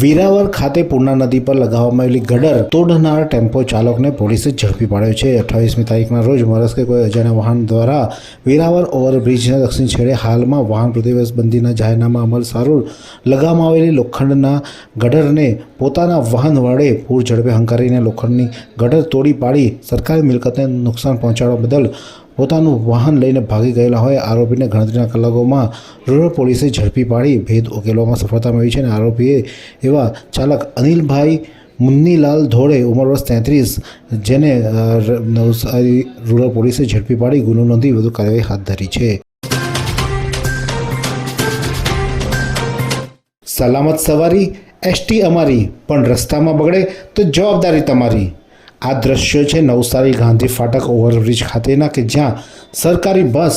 વેરાવળ ખાતે પૂર્ણા નદી પર લગાવવામાં આવેલી ગડર તોડનાર ટેમ્પો ચાલકને પોલીસે ઝડપી પાડ્યો છે. અઠ્ઠાવીસમી તારીખના રોજ મરસ્કે કોઈ અજાણ્યા વાહન દ્વારા વેરાવળ ઓવરબ્રિજના દક્ષિણ છેડે હાલમાં વાહન પ્રતિબંધીના જાહેરનામા અમલ સારું લગાવવામાં આવેલી લોખંડના ગડરને પોતાના વાહન વડે પૂર ઝડપે હંકારીને લોખંડની ગડર તોડી પાડી સરકારી મિલકતને નુકસાન પહોંચાડવા બદલ પોતાનું વાહન લઈને ભાગી ગયેલા હોય, આરોપીને ગણતરીના કલાકોમાં રૂરલ પોલીસે ઝડપી પાડી ભેદ ઉકેલવામાં સફળતા મળી છે અને આરોપીએ એવા ચાલક અનિલભાઈ મુન્નીલાલ ધોળે ઉંમર વર્ષ તેત્રીસ, જેને નવસારી રૂરલ પોલીસે ઝડપી પાડી ગુનો નોંધી વધુ કાર્યવાહી હાથ ધરી છે. સલામત સવારી, એસટી અમારી, પણ રસ્તામાં બગડે તો જવાબદારી તમારી. આ દ્રશ્યો છે નવસારી ગાંધી ફાટક ઓવરબ્રિજ ખાતેના કે જ્યાં સરકારી બસ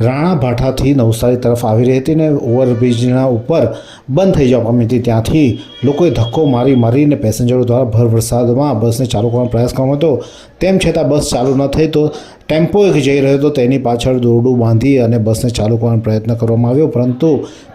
રાણા ભાઠાથી નવસારી તરફ આવી રહી હતી ને ઓવરબ્રિજના ઉપર બંધ થઈ જવા પામી હતી. ત્યાંથી લોકોએ ધક્કો મારી મારીને પેસેન્જરો દ્વારા ભર વરસાદમાં બસને ચાલુ કરવાનો પ્રયાસ કરવામાં હતો. તેમ છતાં બસ ચાલુ ન થઈ તો ટેમ્પો એક જઈ રહ્યો હતો, તેની પાછળ દોરડું બાંધી અને બસને ચાલુ કરવાનો પ્રયત્ન કરવામાં આવ્યો, પરંતુ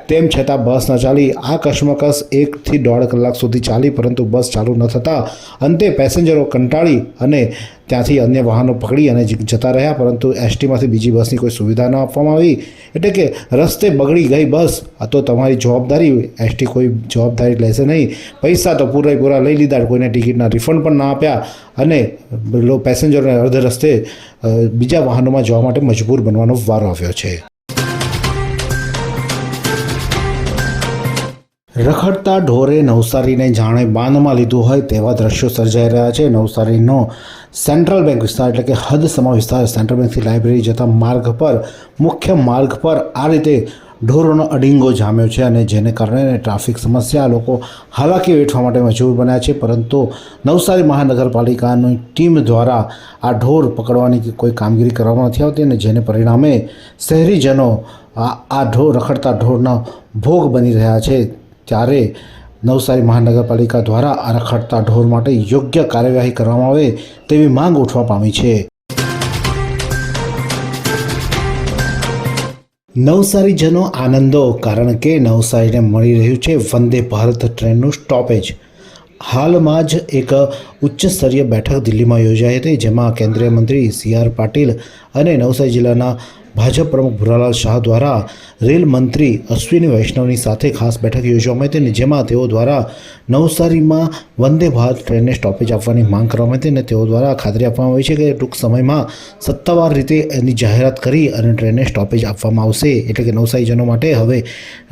તેમ છતાં બસ ન ચાલી. આ કશ્મકશ એકથી દોઢ કલાક સુધી ચાલી, પરંતુ બસ ચાલુ ન થતાં અંતે પેસેન્જરો કંટાળી અને ત્યાંથી અન્ય વાહનો પકડી અને જતા રહ્યા, પરંતુ એસટીમાંથી બીજી બસની કોઈ સુવિધા ન આપવામાં આવી. એટલે કે રસ્તે બગડી ગઈ બસ, આ તો તમારી જવાબદારી, એસટી કોઈ જવાબદારી લેશે નહીં. પૈસા તો પૂરેપૂરા લઈ લીધા, કોઈને ટિકિટના રિફંડ પણ ના આપ્યા અને પેસેન્જરોને અર્ધ રસ્તે બીજા વાહનોમાં જવા માટે મજબૂર બનવાનો વારો આવ્યો છે. રખડતા ઢોરે નવસારીને જાણે બાંધમાં લીધું હોય તેવા દ્રશ્યો સર્જાઈ રહ્યા છે. નવસારીનો સેન્ટ્રલ બેંક વિસ્તાર એટલે કે હદ સમા વિસ્તાર, સેન્ટ્રલ બેંકથી લાઇબ્રેરી જતા માર્ગ પર, મુખ્ય માર્ગ પર આ રીતે ઢોરોનો અડિંગો જામ્યો છે અને જેને કારણે ટ્રાફિક સમસ્યા લોકો હાલાકી વેઠવા માટે મજબૂર બન્યા છે. પરંતુ નવસારી મહાનગરપાલિકાની ટીમ દ્વારા આ ઢોર પકડવાની કોઈ કામગીરી કરવામાં નથી આવતી અને જેને પરિણામે શહેરીજનો આ ઢોર, રખડતા ઢોરના ભોગ બની રહ્યા છે. ત્યારે નવસારી મહાનગરપાલિકા દ્વારા આ રખડતા ઢોર માટે યોગ્ય કાર્યવાહી કરવામાં આવે તેવી માંગ ઉઠવા પામી છે. નવસારીજનો આનંદો કારણ કે નવસારીને મળી રહ્યું છે વંદે ભારત ટ્રેનનું સ્ટોપેજ હાલમાં જ એક ઉચ્ચ સ્તરીય બેઠક દિલ્હીમાં યોજાઈ હતી, જેમાં કેન્દ્રીય મંત્રી સી આર પાટીલ અને નવસારી જિલ્લાના ભાજપ પ્રમુખ ભુરાલાલ શાહ દ્વારા રેલ મંત્રી અશ્વિની વૈષ્ણવની સાથે ખાસ બેઠક યોજવામાં હતી અને જેમાં તેઓ દ્વારા નવસારીમાં વંદે ભારત ટ્રેનને સ્ટોપેજ આપવાની માંગ કરવામાં હતી અને તેઓ દ્વારા ખાતરી આપવામાં આવી છે કે ટૂંક સમયમાં સત્તાવાર રીતે એની જાહેરાત કરી અને ટ્રેનને સ્ટોપેજ આપવામાં આવશે. એટલે કે નવસારીજનો માટે હવે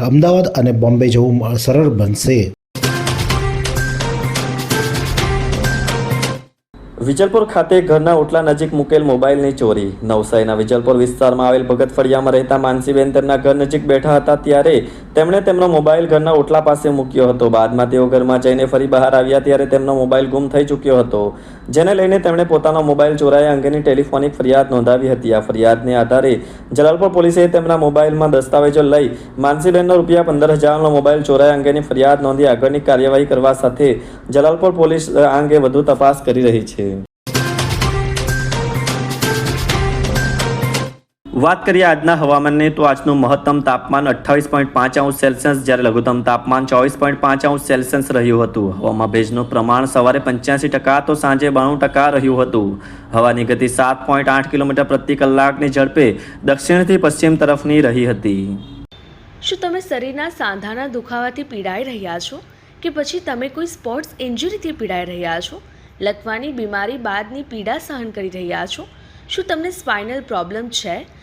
અમદાવાદ અને બોમ્બે જવું સરળ બનશે. વિજલપુર ખાતે ઘરના ઓટલા નજીક મૂકેલ મોબાઈલની ચોરી. નવસારીના વિજલપુર વિસ્તારમાં આવેલ ભગત ફળિયામાં રહેતા માનસીબેન તેમના ઘર નજીક બેઠા હતા ત્યારે તેમણે તેમનો મોબાઈલ ઘરના ઓટલા પાસે મૂક્યો હતો. બાદમાં તેઓ ઘરમાં જઈને ફરી બહાર આવ્યા ત્યારે તેમનો મોબાઈલ ગુમ થઈ ચૂક્યો હતો. જેને લઈને તેમણે પોતાનો મોબાઈલ ચોરાયા અંગેની ટેલિફોનિક ફરિયાદ નોંધાવી હતી. આ ફરિયાદને આધારે જલાલપુર પોલીસે તેમના મોબાઈલમાં દસ્તાવેજો લઈ માનસીબેનનો રૂપિયા પંદર હજારનો મોબાઈલ ચોરાયા અંગેની ફરિયાદ નોંધી આગળની કાર્યવાહી કરવા સાથે જલાલપુર પોલીસ આ અંગે વધુ તપાસ કરી રહી છે. વાત કરીએ આજના હવામાનની, તો આજનું મહત્તમ તાપમાન અઠ્ઠાવીસ પોઈન્ટ પાંચ અંશ સેલ્સિયસ જ્યારે લઘુત્તમ તાપમાન ચોવીસ પોઈન્ટ પાંચ અંશ સેલ્સિયસ રહ્યું હતું. હવામાં ભેજનું પ્રમાણ સવારે પંચ્યાસી ટકા તો સાંજે બાણું ટકા રહ્યું હતું. હવાની ગતિ સાત પોઈન્ટ આઠ કિલોમીટર પ્રતિ કલાકની ઝડપે દક્ષિણથી પશ્ચિમ તરફની રહી હતી. શું તમે શરીરના સાંધાના દુખાવાથી પીડાઈ રહ્યા છો? કે પછી તમે કોઈ સ્પોર્ટ્સ ઇન્જરીથી પીડાઈ રહ્યા છો? લકવાની બીમારી બાદની પીડા સહન કરી રહ્યા છો? શું તમને સ્પાઇનલ પ્રોબ્લેમ છે?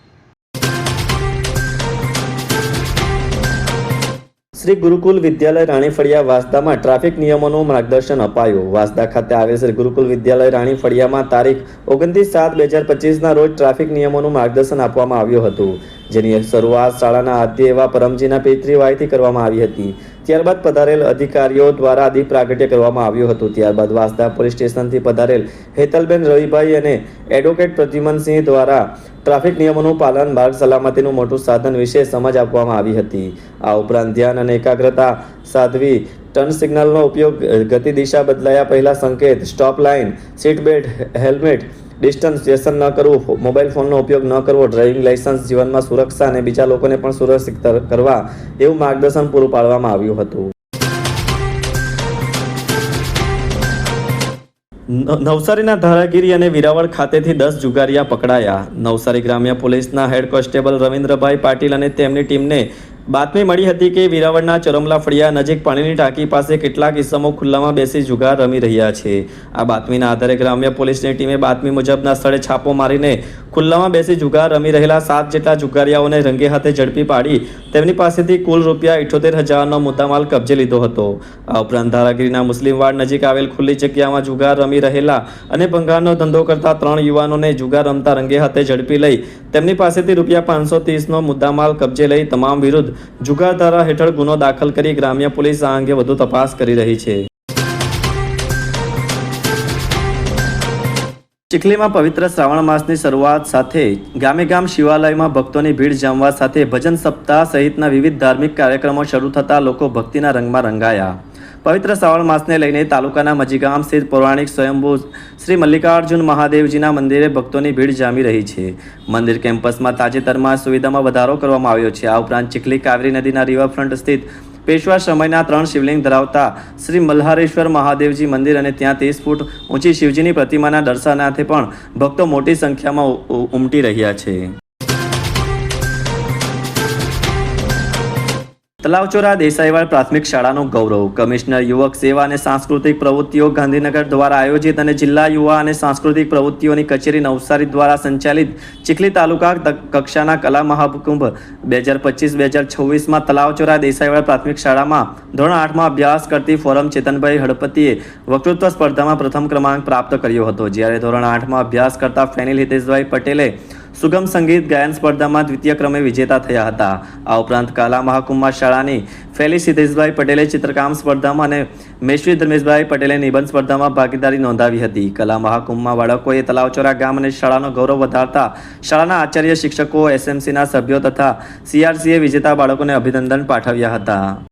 શ્રી ગુરુકુલ વિદ્યાલય રાણી ફળિયા વાસદામાં ટ્રાફિક નિયમોનું માર્ગદર્શન અપાયું. વાસદા ખાતે આવેલ શ્રી ગુરુકુલ વિદ્યાલય રાણી ફળિયામાં તારીખ ઓગણત્રીસ સાત બે હજાર પચીસના રોજ ટ્રાફિક નિયમોનું માર્ગદર્શન આપવામાં આવ્યું હતું, જેની શરૂઆત શાળાના આદ્ય એવા પરમજીના પેત્રીવાયથી કરવામાં આવી હતી. ત્યારબાદ પધારેલ અધિકારીઓ દ્વારા દીપ પ્રાગટ્ય કરવામાં આવ્યું હતું. ત્યારબાદ વાસદા પોલીસ સ્ટેશનથી પધારેલ હેતલબેન રવિભાઈ અને એડવોકેટ પ્રદ્યુમનસિંહ દ્વારા ટ્રાફિક નિયમોનું પાલન માર્ગ સલામતીનું મોટું સાધન વિશે સમજ આપવામાં આવી હતી. આ ઉપરાંત ધ્યાન અને એકાગ્રતા સાધવી ટર્ન સિગ્નલનો ઉપયોગ ગતિ દિશા બદલાયા પહેલા સંકેત, stop line, seat belt, helmet, distance વ્યસન ન કરવું મોબાઈલ ફોનનો ઉપયોગ ન કરવો, ડ્રાઇવિંગ લાઇસન્સ, જીવનમાં સુરક્ષા અને બીજા લોકોને પણ સુરક્ષિત કરવા એવું માર્ગદર્શન પૂરું પાડવામાં આવ્યું હતું. નવસારીના ધારાગીરી અને વિરાવળ ખાતેથી દસ જુગારિયા પકડાયા. નવસારી ગ્રામ્ય પોલીસના હેડ કોન્સ્ટેબલ રવિન્દ્રભાઈ પાટીલ અને તેમની ટીમને બાતમી મળી હતી કે વિરાવળના ચરમલા ફળિયા નજીક પાણીની ટાંકી પાસે કેટલાક ઇસમો ખુલ્લામાં બેસી જુગાર રમી રહ્યા છે. આ બાતમીના આધારે ગ્રામ્ય પોલીસની ટીમે બાતમી મુજબના સ્થળે છાપો મારીને ખુલ્લામાં બેસી જુગાર રમી રહેલા સાત જેટલા જુગારિયાઓને રંગે હાથે ઝડપી પાડી તેમની પાસેથી કુલ રૂપિયા ઇઠોતેર હજારનો મુદ્દામાલ કબજે લીધો હતો. આ ઉપરાંત ધારાગીરીના મુસ્લિમ વાડ નજીક આવેલ ખુલ્લી જગ્યામાં જુગાર રમી રહેલા અને ભંગારનો ધંધો કરતા ત્રણ યુવાનોને જુગાર રમતા રંગે હાથે ઝડપી લઈ તેમની પાસેથી રૂપિયા પાંચસો ત્રીસનો મુદ્દામાલ કબજે લઈ તમામ વિરુદ્ધ જુગાર ધારા હેઠળ ગુનો દાખલ કરી ગ્રામ્ય પોલીસ આ અંગે વધુ તપાસ કરી રહી છે. ચીખલીમાં પવિત્ર શ્રાવણ માસની શરૂઆત સાથે ગામે ગામ શિવાલયમાં ભક્તોની ભીડ જમવા સાથે ભજન સપ્તાહ સહિતના વિવિધ ધાર્મિક કાર્યક્રમો શરૂ થતાં લોકો ભક્તિના રંગમાં રંગાયા. પવિત્ર શ્રાવણ માસને લઈને તાલુકાના મજીગામ સ્થિત પૌરાણિક સ્વયંભૂ શ્રી મલ્લિકાર્જુન મહાદેવજીના મંદિરે ભક્તોની ભીડ જામી રહી છે. મંદિર કેમ્પસમાં તાજેતરમાં સુવિધામાં વધારો કરવામાં આવ્યો છે. આ ઉપરાંત ચીખલી કાવેરી નદીના રિવરફ્રન્ટ સ્થિત પેશવા સમયના ત્રણ શિવલિંગ ધરાવતા શ્રી મલ્હારેશ્વર મહાદેવજી મંદિર અને ત્યાં ત્રીસ ફૂટ ઊંચી શિવજીની પ્રતિમાના દર્શનાર્થે પણ ભક્તો મોટી સંખ્યામાં ઉમટી રહ્યા છે. તલાવચોરા દેસાઈવાડ પ્રાથમિક શાળાનું ગૌરવ. કમિશનર યુવક સેવા અને સાંસ્કૃતિક પ્રવૃત્તિઓ ગાંધીનગર દ્વારા આયોજિત અને જિલ્લા યુવા અને સાંસ્કૃતિક પ્રવૃત્તિઓની કચેરી નવસારી દ્વારા સંચાલિત ચીખલી તાલુકા કક્ષાના કલા મહાકુંભ બે હજાર પચીસ બે હજાર છવ્વીસમાં તલાવચોરા દેસાઈવાડ પ્રાથમિક શાળામાં ધોરણ આઠમાં અભ્યાસ કરતી ફોરમ ચેતનભાઈ હડપતિએ વક્તૃત્વ સ્પર્ધામાં પ્રથમ ક્રમાંક પ્રાપ્ત કર્યો હતો. જ્યારે ધોરણ આઠમાં અભ્યાસ કરતા ફેનિલ હિતેશભાઈ પટેલે સુગમ સંગીત, ગાયન સ્પર્ધામાં દ્વિતીય ક્રમે વિજેતા થયા હતા. આ ઉપરાંત કલા મહાકુંભમાં શાળાની ફેલી સિદ્ધેશભાઈ પટેલે ચિત્રકામ સ્પર્ધામાં અને મેશ્વી ધર્મેશભાઈ પટેલે નિબંધ સ્પર્ધામાં ભાગીદારી નોંધાવી હતી. કલા મહાકુંભમાં બાળકોએ તલાવચોરા ગામ અને શાળાનો ગૌરવ વધારતા શાળાના આચાર્ય શિક્ષકો, એસએમસીના સભ્યો તથા સીઆરસીએ વિજેતા બાળકોને અભિનંદન પાઠવ્યા હતા.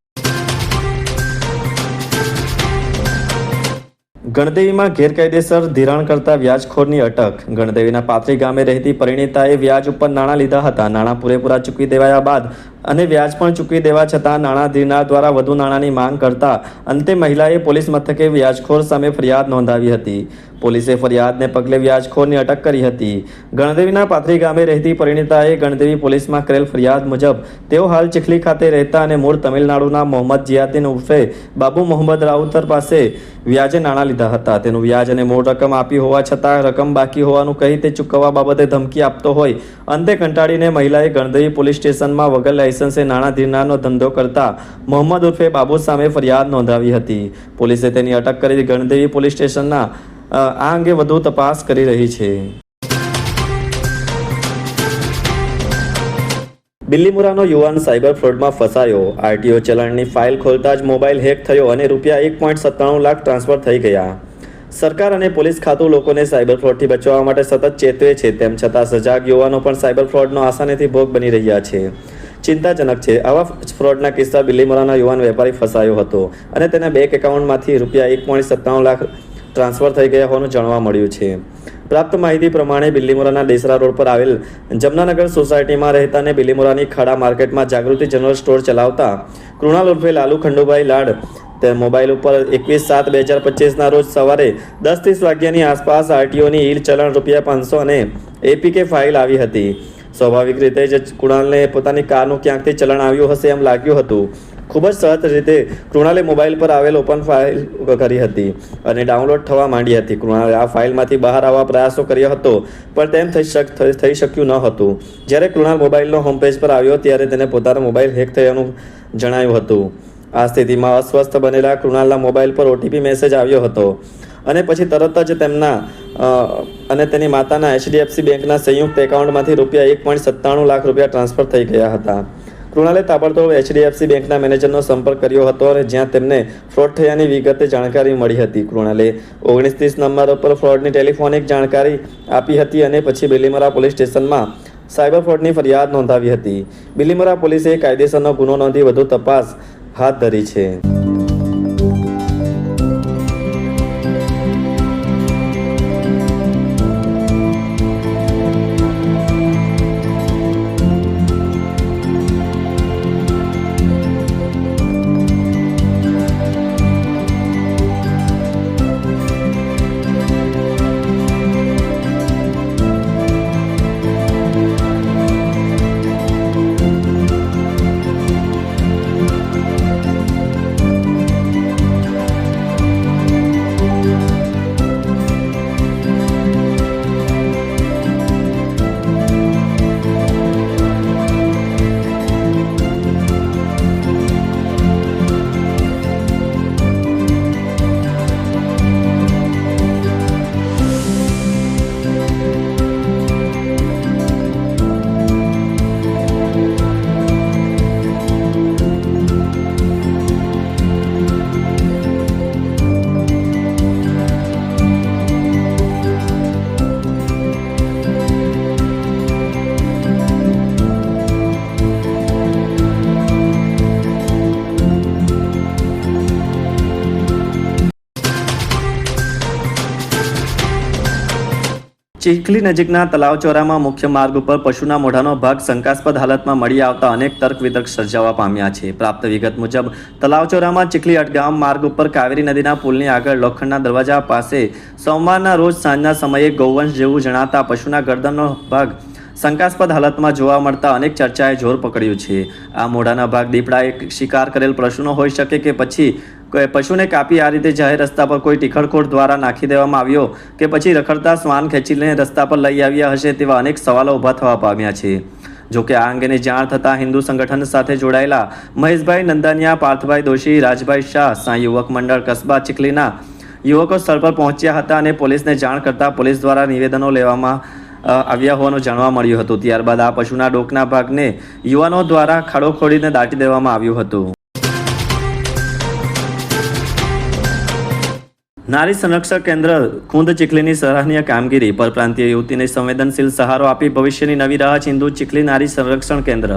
ગણદેવીમાં ગેરકાયદેસર ધિરાણ કરતા વ્યાજખોરની અટક. ગણદેવીના પાથરી ગામે રહેતી પરિણીતાએ વ્યાજ ઉપર નાણાં લીધા હતા. નાણાં પૂરેપૂરા ચૂકવી દેવાયા બાદ અને વ્યાજ પણ ચૂકવી દેવા છતાં નાણાં ધીરનાર દ્વારા વધુ નાણાંની માંગ કરતા અંતે મહિલાએ પોલીસ મથકે વ્યાજખોર સામે ફરિયાદ નોંધાવી હતી. પોલીસે ફરિયાદને પગલે વ્યાજખોરની અટક કરી હતી. ગણદેવીના પાથરી ગામે રહેતી પરિણીતાએ ગણદેવી પોલીસમાં કરેલ ફરિયાદ મુજબ તેઓ હાલ ચીખલી ખાતે રહેતા અને મૂળ તમિલનાડુના મોહમ્મદ જિયાદીન ઉર્ફે બાબુ મોહમ્મદ રાઉતર પાસે વ્યાજે નાણાં લીધા હતા. તેનું વ્યાજ અને મૂળ રકમ આપી હોવા છતાં રકમ બાકી હોવાનું કહી તે ચૂકવવા બાબતે ધમકી આપતો હોય. અંતે કંટાળીને મહિલાએ ગણદેવી પોલીસ સ્ટેશનમાં વગર લાયસન્સે નાણાં ધીરનારનો ધંધો કરતા મોહમ્મદ ઉર્ફે બાબુ સામે ફરિયાદ નોંધાવી હતી. પોલીસે તેની અટક કરી ગણદેવી પોલીસ સ્ટેશનના આ અંગે વધુ તપાસ કરી રહી છે. બિલ્લીમુરાનો યુવાન સાયબર ફ્રોડમાં ફસાયો. આરટીઓ ચલણની ફાઇલ ખોલતા જ મોબાઈલ હેક થયો અને રૂપિયા એક પોઈન્ટ સત્તાણું લાખ ટ્રાન્સફર થઈ ગયા. સરકાર અને પોલીસ ખાતું લોકોને સાયબર ફ્રોડથી બચવા માટે સતત ચેતવે છે. તેમ છતાં સજાગ યુવાનો પણ સાયબર ફ્રોડનો આસાનીથી ભોગ બની રહ્યા છે. ચિંતાજનક છે. આવા ફ્રોડના કિસ્સા બિલીમોરાના યુવાન વેપારી ફસાયો હતો અને તેના બેંક એકાઉન્ટમાંથી રૂપિયા એક પોઈન્ટ સત્તાણું લાખ ટ્રાન્સફર થઈ ગયા હોવાનું જાણવા મળ્યું છે. પ્રાપ્ત માહિતી પ્રમાણે બિલ્લીમોરાના દેસરા રોડ પર આવેલ જમનાનગર સોસાયટીમાં રહેતા અને બિલ્લીમોરાની ખાડા માર્કેટમાં જાગૃતિ જનરલ સ્ટોર ચલાવતા કૃણાલ ઉર્ફે લાલુ ખંડુભાઈ લાડ તે મોબાઈલ ઉપર એકવીસ સાત બે હજાર પચીસના રોજ સવારે દસ ત્રીસ વાગ્યાની આસપાસ આરટીઓની ઈલ ચલણ રૂપિયા પાંચસો અને એપીકે ફાઇલ આવી હતી. સ્વાભાવિક રીતે જ કૃણાલને પોતાની કારનું ક્યાંકથી ચલણ આવ્યું હશે એમ લાગ્યું હતું. ખૂબ જ સહજ રીતે કૃણાલે મોબાઈલ પર આવેલ ઓપન ફાઇલ કરી હતી અને ડાઉનલોડ થવા માંડી હતી. કૃણાલે આ ફાઇલમાંથી બહાર આવવા પ્રયાસો કર્યો હતો, પણ તેમ થઈ શક, થઈ- થઈ શક્યું ન હતું. જ્યારે કૃણાલ મોબાઈલનો હોમપેજ પર આવ્યો ત્યારે તેને પોતાનો મોબાઈલ હેક થયાનું જણાયું હતું. આ સ્થિતિમાં અસ્વસ્થ બનેલા કૃણાલના મોબાઈલ પર ઓટીપી મેસેજ આવ્યો હતો. અને પછી તરત જ તેમના અને તેની માતાના એચડીએફસી બેંકના સંયુક્ત એકાઉન્ટમાંથી રૂપિયા એક પોઈન્ટ સત્તાણું લાખ રૂપિયા ટ્રાન્સફર થઈ ગયા હતા. કૃણાલે તાબડતોબ એચડીએફસી બેંકના મેનેજરનો સંપર્ક કર્યો હતો અને જ્યાં તેમને ફ્રોડ થયાની વિગતે જાણકારી મળી હતી. કૃણાલે ઓગણીસ ત્રીસ નંબર પર ફ્રોડની ટેલિફોનિક જાણકારી આપી હતી અને પછી બેલીમરા પોલીસ સ્ટેશનમાં સાયબર ફ્રોડની ફરિયાદ નોંધાવી હતી. બિલીમરા પોલીસે કાયદેસરનો ગુનો નોંધી વધુ તપાસ હાથ ધરી છે. ચીખલી નજીકના તલાવચોરામાં મુખ્ય માર્ગ ઉપર પશુના મોઢાનો ભાગ શંકાસ્પદ હાલતમાં મળી આવતા અનેક તર્ક વિતર્ક સર્જાવા પામ્યા છે. પ્રાપ્ત વિગત મુજબ તલાવચોરામાં ચીખલી અટગામ માર્ગ ઉપર કાવેરી નદીના પુલની આગળ લોખંડના દરવાજા પાસે સોમવારના રોજ સાંજના સમયે ગૌવંશ જેવું જણાતા પશુના ગરદનનો ભાગ શંકાસ્પદ હાલતમાં જોવા મળતા અનેક ચર્ચાએ જોર પકડ્યું છે. આ મોઢાના ભાગ દીપડાએ શિકાર કરેલ પશુનો હોઈ શકે કે પછી પશુને કાપી આ રીતે જાહેર રસ્તા પર કોઈ ટીખળખોળ દ્વારા નાખી દેવામાં આવ્યો કે પછી રખડતા શ્વાન ખેંચીને રસ્તા પર લઈ આવ્યા હશે તેવા અનેક સવાલો ઊભા થવા પામ્યા છે. જોકે આ અંગેની જાણ થતાં હિન્દુ સંગઠન સાથે જોડાયેલા મહેશભાઈ નંદાનિયા, પાર્થભાઈ દોશી, રાજભાઈ શાહ સાંઈ યુવક મંડળ કસ્બા ચીખલીના યુવકો સ્થળ પર પહોંચ્યા હતા અને પોલીસને જાણ કરતાં પોલીસ દ્વારા નિવેદનો લેવામાં આવ્યા હોવાનું જાણવા મળ્યું હતું. ત્યારબાદ આ પશુના ડોકના ભાગને યુવાનો દ્વારા ખાડો ખોડીને દાટી દેવામાં આવ્યું હતું. નારી સંરક્ષણ કેન્દ્ર ખુંદ ચીખલીની સરાહનીય કામગીરી પરપ્રાંતીય યુવતીને સંવેદનશીલ સહારો આપી ભવિષ્યની નવી રાહ ચિંદુ ચીખલી નારી સંરક્ષણ કેન્દ્ર.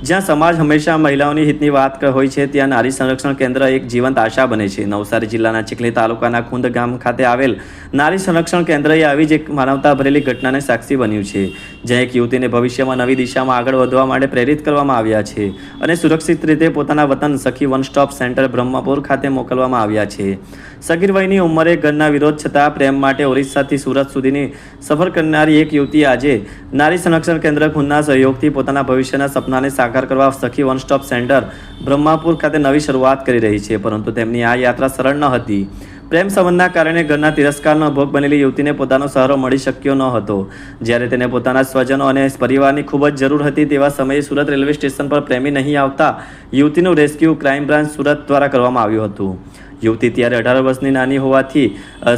જ્યાં સમાજ હંમેશા મહિલાઓની હિતની વાત હોય છે, ત્યાં નારી સંરક્ષણ કેન્દ્ર એક જીવંત આશા બને છે. નવસારી જિલ્લાના ચીખલી તાલુકાના ખુંદ ગામ ખાતે આવેલ નારી સંરક્ષણ કેન્દ્રએ આવી જ એક માનવતા ભરેલી ઘટનાને સાક્ષી બન્યું છે, જ્યાં એક યુવતીને ભવિષ્યમાં નવી દિશામાં આગળ વધવા માટે પ્રેરિત કરવામાં આવ્યા છે અને સુરક્ષિત રીતે પોતાના વતન સખી વન સ્ટોપ સેન્ટર બ્રહ્મપુર ખાતે મોકલવામાં આવ્યા છે. સગીર વયની ઉંમરે ઘરના વિરોધ છતાં પ્રેમ માટે ઓરિસ્સાથી સુરત સુધીની સફર કરનારી એક યુવતી આજે નારી સંરક્ષણ કેન્દ્ર ખુંદના સહયોગથી પોતાના ભવિષ્યના સપનાને સાકાર કરવા સખી વન સ્ટોપ સેન્ટર બ્રહ્માપુર ખાતે નવી શરૂઆત કરી રહી છે, પરંતુ તેમની આ યાત્રા સરળ ન હતી. પ્રેમ સંબંધના કારણે ઘરના તિરસ્કારનો ભોગ બનેલી યુવતીને પોતાનો સહારો મળી શક્યો ન હતો. જ્યારે તેને પોતાના સ્વજનો અને પરિવારની ખૂબ જ જરૂર હતી તેવા સમયે સુરત રેલવે સ્ટેશન પર પ્રેમી નહીં આવતા યુવતીનું રેસ્ક્યુ ક્રાઇમ બ્રાન્ચ સુરત દ્વારા કરવામાં આવ્યું હતું. યુવતી ત્યારે અઢાર વર્ષની નાની હોવાથી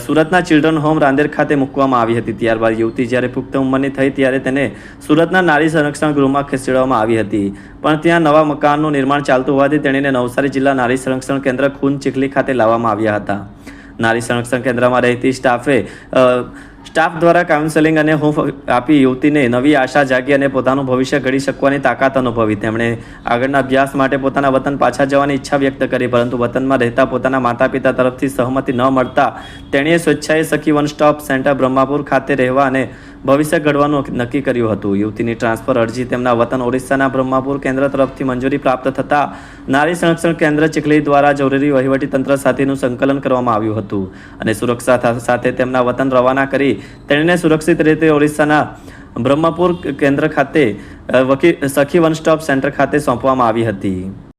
સુરતના ચિલ્ડ્રન હોમ રાંદેર ખાતે મૂકવામાં આવી હતી. ત્યારબાદ યુવતી જ્યારે પુખ્ત ઉંમરની થઈ ત્યારે તેને સુરતના નારી સંરક્ષણ ગૃહમાં ખસેડવામાં આવી હતી. પણ ત્યાં નવા મકાનનું નિર્માણ ચાલતું હોવાથી તેણીને નવસારી જિલ્લા નારી સંરક્ષણ કેન્દ્ર ખૂન ચીખલી ખાતે લાવવામાં આવ્યા હતા. નારી સંરક્ષણ કેન્દ્રમાં રહેતી સ્ટાફે સ્ટાફ દ્વારા કાઉન્સેલિંગ અને હું આપી યુવતીને નવી આશા જાગી અને પોતાનું ભવિષ્ય ઘડી શકવાની તાકાત અનુભવી. તેમણે આગળના અભ્યાસ માટે પોતાના વતન પાછા જવાની ઈચ્છા વ્યક્ત કરી, પરંતુ વતનમાં રહેતા પોતાના માતા પિતા તરફથી સહમતિ ન મળતા તેણીએ સ્વેચ્છાએ સખી વન સ્ટોપ સેન્ટર બ્રહ્માપુર ખાતે રહેવા અને ભવિષ્ય ઘડવાનું નક્કી કર્યું હતું. યુવતીની ટ્રાન્સફર અરજી તેમના વતન ઓરિસ્સાના બ્રહ્માપુર કેન્દ્ર તરફથી મંજૂરી પ્રાપ્ત થતાં નારી સંરક્ષણ કેન્દ્ર ચીખલી દ્વારા જરૂરી વહીવટી તંત્ર સાથેનું સંકલન કરવામાં આવ્યું હતું અને સુરક્ષા સાથે તેમના વતન રવાના કરી તેણીને સુરક્ષિત રીતે ઓરિસ્સાના બ્રહ્મપુર કેન્દ્ર ખાતે સખી વન સ્ટોપ સેન્ટર ખાતે સોંપવામાં આવી હતી.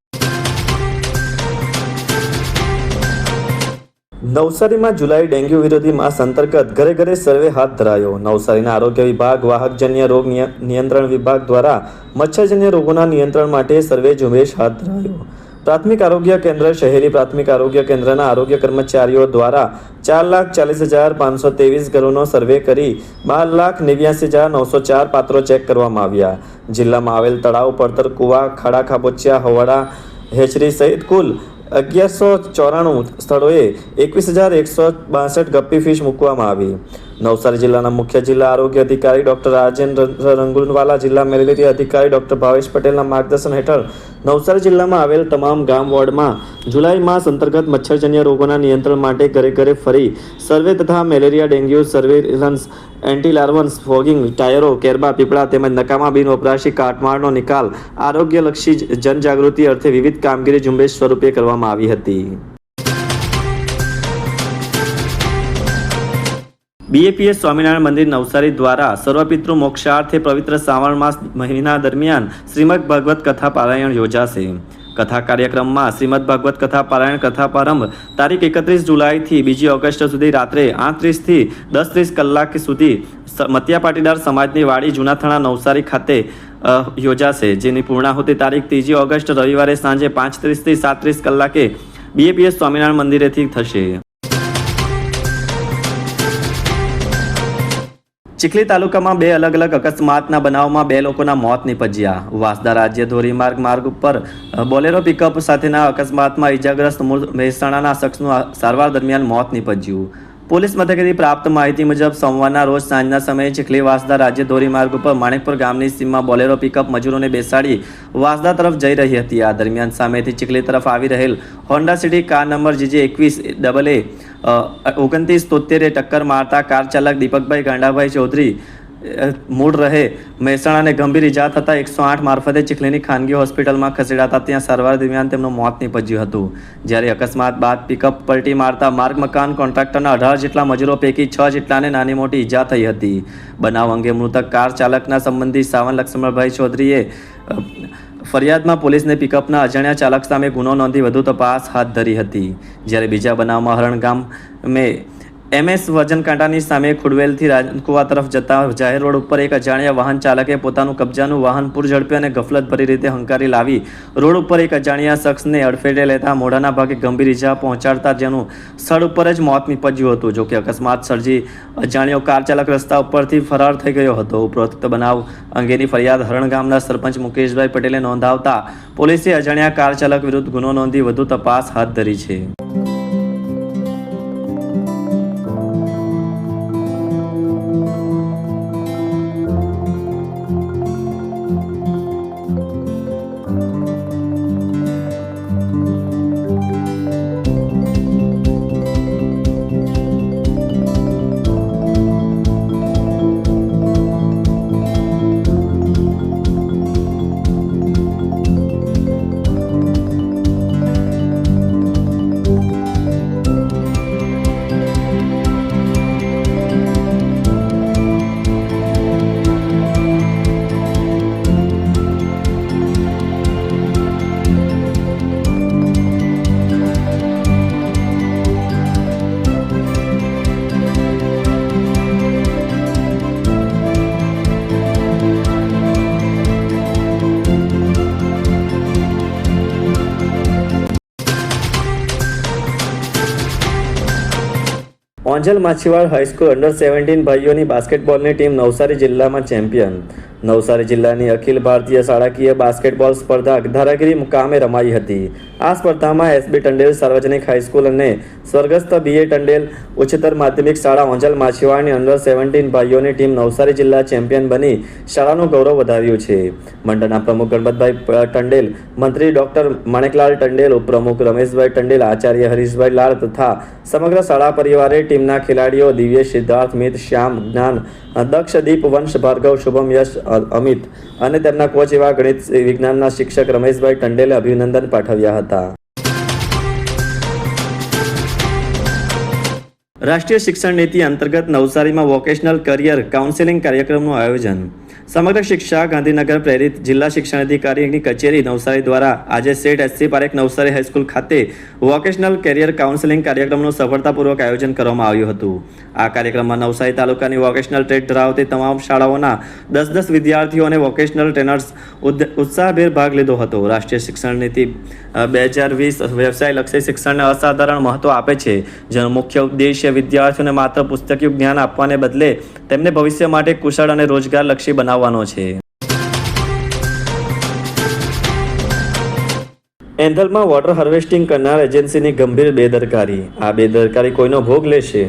નવસારીમાં જુલાઈ ડેન્ગ્યુ વિરોધી માસ અંતર્ગત ઘરે ઘરે સર્વે હાથ ધરાયો. નવસારીના આરોગ્ય વિભાગ, વાહકજન્ય રોગ નિય- નિયંત્રણ વિભાગ દ્વારા મચ્છરજન્ય રોગોના નિયંત્રણ માટે સર્વે ઝુંબેશ હાથ ધરાયો. પ્રાથમિક આરોગ્ય કેન્દ્ર, શહેરી પ્રાથમિક આરોગ્ય કેન્દ્રના આરોગ્ય કર્મચારીઓ દ્વારા ચાર લાખ ચાલીસ હજાર પાંચસો ત્રેવીસ ઘરોનો સર્વે કરી બાર લાખ નેવ્યાસી હજાર નવસો ચાર પાત્રો ચેક કરવામાં આવ્યા. જિલ્લામાં આવેલ તળાવ, પડતર કુવા, ખાડા, ખાબોચિયા, હવાડા, હેચરી સહિત કુલ અગિયારસો ચોરાણું સ્થળોએ એકવીસ હજાર એકસો બાસઠ ગપ્પી ફિશ મૂકવામાં આવી. નવસારી જિલ્લાના મુખ્ય જિલ્લા આરોગ્ય અધિકારી ડોક્ટર રાજેન્દ્ર રંગુલવાલા, જિલ્લા મેલેરિયા અધિકારી ડોક્ટર ભાવેશ પટેલના માર્ગદર્શન હેઠળ નવસારી જિલ્લામાં આવેલ તમામ ગામ વોર્ડમાં જુલાઈ માસ અંતર્ગત મચ્છરજન્ય રોગોના નિયંત્રણ માટે ઘરે ઘરે ફરી સર્વે તથા મેલેરિયા, ડેન્ગ્યુ, સર્વેલન્સ, એન્ટીલાર્વન્સ, ફોગિંગ, ટાયરો, કેરબા, પીપળા તેમજ નકામા બિન વપરાશી કાટમાળનો નિકાલ આરોગ્યલક્ષી જનજાગૃતિ અર્થે વિવિધ કામગીરી ઝુંબેશ સ્વરૂપે કરવામાં આવી હતી. બીએપીએસ સ્વામિનારાયણ મંદિર નવસારી દ્વારા સર્વપિતૃ મોક્ષાર્થે પવિત્ર શ્રાવણ માસ મહિના દરમિયાન શ્રીમદ ભાગવત કથા પારાયણ યોજાશે. કથા કાર્યક્રમમાં શ્રીમદ ભાગવત કથા પારાયણ કથા પ્રારંભ તારીખ એકત્રીસ જુલાઈથી બીજી ઓગસ્ટ સુધી રાત્રે આઠત્રીસથી દસ ત્રીસ કલાક સુધી મતિયા પાટીદાર સમાજની વાડી જૂનાથાણા નવસારી ખાતે યોજાશે. જેની પૂર્ણાહુતિ તારીખ ત્રીજી ઓગસ્ટ રવિવારે સાંજે પાંચ ત્રીસથી સાત ત્રીસ કલાકે બીએપીએસ સ્વામિનારાયણ મંદિરેથી થશે. ચીખલી તાલુકામાં બે અલગ અલગ અકસ્માતના બનાવમાં બે લોકોના મોત નીપજ્યા. વાંસદા રાજ્ય ધોરીમાર્ગ માર્ગ ઉપર બોલેરો પિકઅપ સાથેના અકસ્માતમાં ઇજાગ્રસ્ત મૂળ મહેસાણાના શખ્સનું સારવાર દરમિયાન મોત નીપજ્યું. પોલીસ મથકેથી પ્રાપ્ત માહિતી મુજબ સોમવારના રોજ સાંજના સમયે ચીખલી વાસદા રાજ્ય ધોરીમાર્ગ ઉપર માણેકપુર ગામની સીમમાં બોલેરો પિકઅપ મજૂરોને બેસાડી વાસદા તરફ જઈ રહી હતી. આ દરમિયાન સામેથી ચીખલી તરફ આવી રહેલ Honda City car number GJ એકવીસ ડબલ એ ઓગણત્રીસ તોતેરે ટક્કર મારતા કાર ચાલક દીપકભાઈ ગાંડાભાઈ ચૌધરી મૂળ રહે. મહેસાણાને ગંભીર ઇજા થતાં એકસો આઠ મારફતે ચીખલીની ખાનગી હોસ્પિટલમાં ખસેડાતા ત્યાં સારવાર દરમિયાન તેમનું મોત નીપજ્યું હતું. જ્યારે અકસ્માત બાદ પિકઅપ પલટી મારતા માર્ગ મકાન કોન્ટ્રાક્ટરના અઢાર જેટલા મજૂરો પૈકી છ જેટલાને નાની મોટી ઈજા થઈ હતી. બનાવ અંગે મૃતક કાર ચાલકના સંબંધી સાવન લક્ષ્મણભાઈ ચૌધરીએ ફરિયાદમાં પોલીસને પિકઅપના અજાણ્યા ચાલક સામે ગુનો નોંધી વધુ તપાસ હાથ ધરી હતી. જ્યારે બીજા બનાવમાં હરણગામ મેં એમએસ વજન કાંટાની સામે ખુડવેલથી રાજકુવા તરફ જતા જાહેર રોડ ઉપર એક અજાણ્યા વાહન ચાલકે પોતાનું કબજાનું વાહન પૂર ઝડપે અને ગફલતભરી રીતે હંકારી લાવી. રોડ ઉપર એક અજાણ્યા શખ્સને અડફેટે લેતા મોઢાના ભાગે ગંભીર ઇજા પહોંચાડતા જેનું સ્થળ ઉપર જ મોત નીપજ્યું હતું, જોકે અકસ્માત સર્જી અજાણ્યો કાર ચાલક રસ્તા ઉપરથી ફરાર થઈ ગયો હતો. ઉપરોક્ત બનાવ અંગેની ફરિયાદ હરણ ગામના સરપંચ મુકેશભાઈ પટેલે નોંધાવતા પોલીસે અજાણ્યા કાર ચાલક વિરુદ્ધ ગુનો નોંધી વધુ તપાસ હાથ ધરી છે. Onjal Machhiwad high school under seventeen ભાઈઓની બાસ્કેટબોલની ટીમ નવસારી જિલ્લામાં ચેમ્પિયન. નવસારી જિલ્લાની અખિલ ભારતીય શાળાકીય બાસ્કેટબોલ સ્પર્ધા ધારાગીરી મુકામે રમાઈ હતી. આ સ્પર્ધામાં એસબી ટંડેલ, સાર્વજનિક હાઈસ્કૂલ અને સ્વર્ગસ્થ બીએ ટંડેલ, ઉચ્ચતર માધ્યમિક શાળા ઓંજલ માછીવાડની અંડર સેવન્ટીન ભાઈઓની ટીમ નવસારી જિલ્લા ચેમ્પિયન બની શાળાનું ગૌરવ વધાર્યું છે. મંડળના પ્રમુખ ગણપતભાઈ ટંડેલ, મંત્રી ડોક્ટર માણેકલાલ ટંડેલ, ઉપપ્રમુખ રમેશભાઈ ટંડેલ, આચાર્ય હરીશભાઈ લાલ તથા સમગ્ર શાળા પરિવારે, ટીમના ખેલાડીઓ દિવ્ય સિદ્ધાર્થ, મિત, શ્યામ, જ્ઞાન, દક્ષદીપ વંશ ભાર્ગવ શુભમ યશ અમિત અને તેમના કોચ એવા ગણિત વિજ્ઞાનના શિક્ષક રમેશભાઈ ટંડેલે અભિનંદન પાઠવ્યા હતા. રાષ્ટ્રીય શિક્ષણ નીતિ અંતર્ગત નવસારીમાં વોકેશનલ કરિયર કાઉન્સેલિંગ કાર્યક્રમનું આયોજન. સમગ્ર શિક્ષા ગાંધીનગર પ્રેરિત જિલ્લા શિક્ષણ અધિકારીની કચેરી નવસારી દ્વારા આજે set SC Parekh Navsari high school ખાતે વોકેશનલ કેરિયર કાઉન્સેલિંગ કાર્યક્રમનું સફળતાપૂર્વક આયોજન કરવામાં આવ્યું હતું. આ કાર્યક્રમમાં નવસારી તાલુકાની વોકેશનલ ટ્રેડ ધરાવતી તમામ શાળાઓના દસ દસ વિદ્યાર્થીઓ અને વોકેશનલ ટ્રેનર્સ ઉત્સાહભેર ભાગ લીધો હતો. રાષ્ટ્રીય શિક્ષણ નીતિ બે હજાર વીસ વ્યવસાયલક્ષી શિક્ષણને અસાધારણ મહત્વ આપે છે. જેનો મુખ્ય ઉદ્દેશ્ય વિદ્યાર્થીઓને માત્ર પુસ્તકીય જ્ઞાન આપવાને બદલે તેમને ભવિષ્ય માટે કુશળ અને રોજગારલક્ષી બનાવવાનો છે. એન્ધલમાં વોટર હાર્વેસ્ટિંગ કરનાર એજન્સીની ગંભીર બેદરકારી. આ બેદરકારી કોઈનો ભોગ લેશે?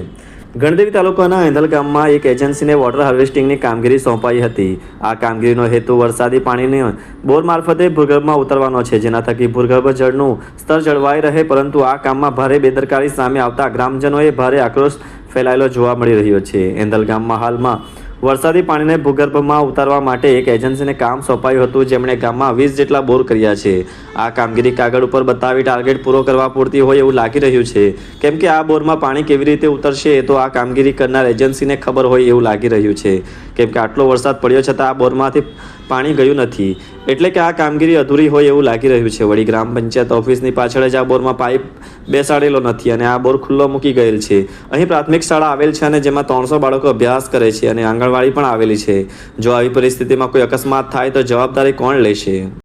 ગણદેવી તાલુકાના એંધલ ગામમાં એક એજન્સીને વોટર હાર્વેસ્ટિંગની કામગીરી સોંપાઈ હતી. આ કામગીરીનો હેતુ વરસાદી પાણીને બોર મારફતે ભૂગર્ભમાં ઉતરવાનો છે. જેના થકી ભૂગર્ભ જળનું સ્તર જળવાઈ રહે, પરંતુ આ કામમાં ભારે બેદરકારી સામે આવતા ગ્રામજનોએ ભારે આક્રોશ ફેલાયેલો જોવા મળી રહ્યો છે. એંધલ ગામમાં હાલમાં વરસાદી પાણીને ભૂગર્ભમાં ઉતારવા માટે એક એજન્સીને કામ સોંપાયું હતું, જેમણે ગામમાં વીસ જેટલા બોર કર્યા છે. આ કામગીરી કાગળ ઉપર બતાવી ટાર્ગેટ પૂરો કરવા પૂરતી હોય એવું લાગી રહ્યું છે. કેમ કે આ બોરમાં પાણી કેવી રીતે ઉતરશે એ તો આ કામગીરી કરનાર એજન્સીને ખબર હોય એવું લાગી રહ્યું છે. કેમ કે આટલો વરસાદ પડ્યો છતાં આ બોરમાંથી પાણી ગયું નથી. એટલે કે આ કામગીરી અધૂરી હોય એવું લાગી રહ્યું છે. વળી ગ્રામ પંચાયત ઓફિસની પાછળ જ આ બોરમાં પાઇપ બેસાડેલો નથી અને આ બોર ખુલ્લો મૂકી ગયેલ છે. અહીં પ્રાથમિક શાળા આવેલ છે અને જેમાં ત્રણસો બાળકો અભ્યાસ કરે છે અને આંગણવાડી પણ આવેલી છે. જો આવી પરિસ્થિતિમાં કોઈ અકસ્માત થાય તો જવાબદારી કોણ લેશે?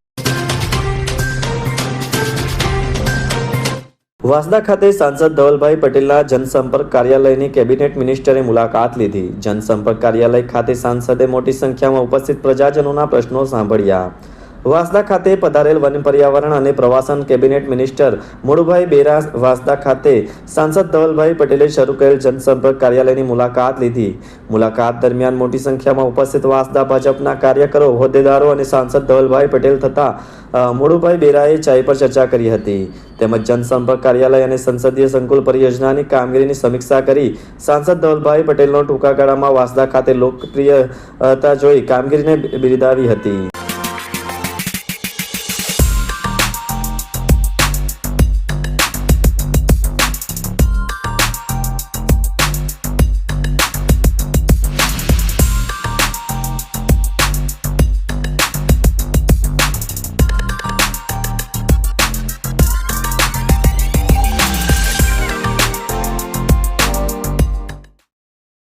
વાસદા ખાતે સાંસદ ધવલભાઈ પટેલના જનસંપર્ક કાર્યાલયની કેબિનેટ મિનિસ્ટરે મુલાકાત લીધી. જનસંપર્ક કાર્યાલય ખાતે સાંસદે મોટી સંખ્યામાં ઉપસ્થિત પ્રજાજનોના પ્રશ્નો સાંભળ્યા. વાસદા ખાતે પધારેલ વન પર્યાવરણ અને પ્રવાસન કેબિનેટ મિનિસ્ટર મુળુભાઈ બેરા વાસદા ખાતે સાંસદ ધવલભાઈ પટેલે શરૂ કરેલ જનસંપર્ક કાર્યાલયની મુલાકાત લીધી. મુલાકાત દરમિયાન મોટી સંખ્યામાં ઉપસ્થિત વાસદા ભાજપના કાર્યકરો હોદ્દેદારો અને સાંસદ ધવલભાઈ પટેલ અ, મુળુભાઈ બેરાએ ચાય પર ચર્ચા કરી હતી. તેમજ જનસંપર્ક કાર્યાલય અને સંસદીય સંકુલ પરિયોજનાની કામગીરીની સમીક્ષા કરી સાંસદ ધવલભાઈ પટેલનો ટૂંકા ગાળામાં વાસદા ખાતે લોકપ્રિયતા જોઈ કામગીરીને બિરદાવી હતી.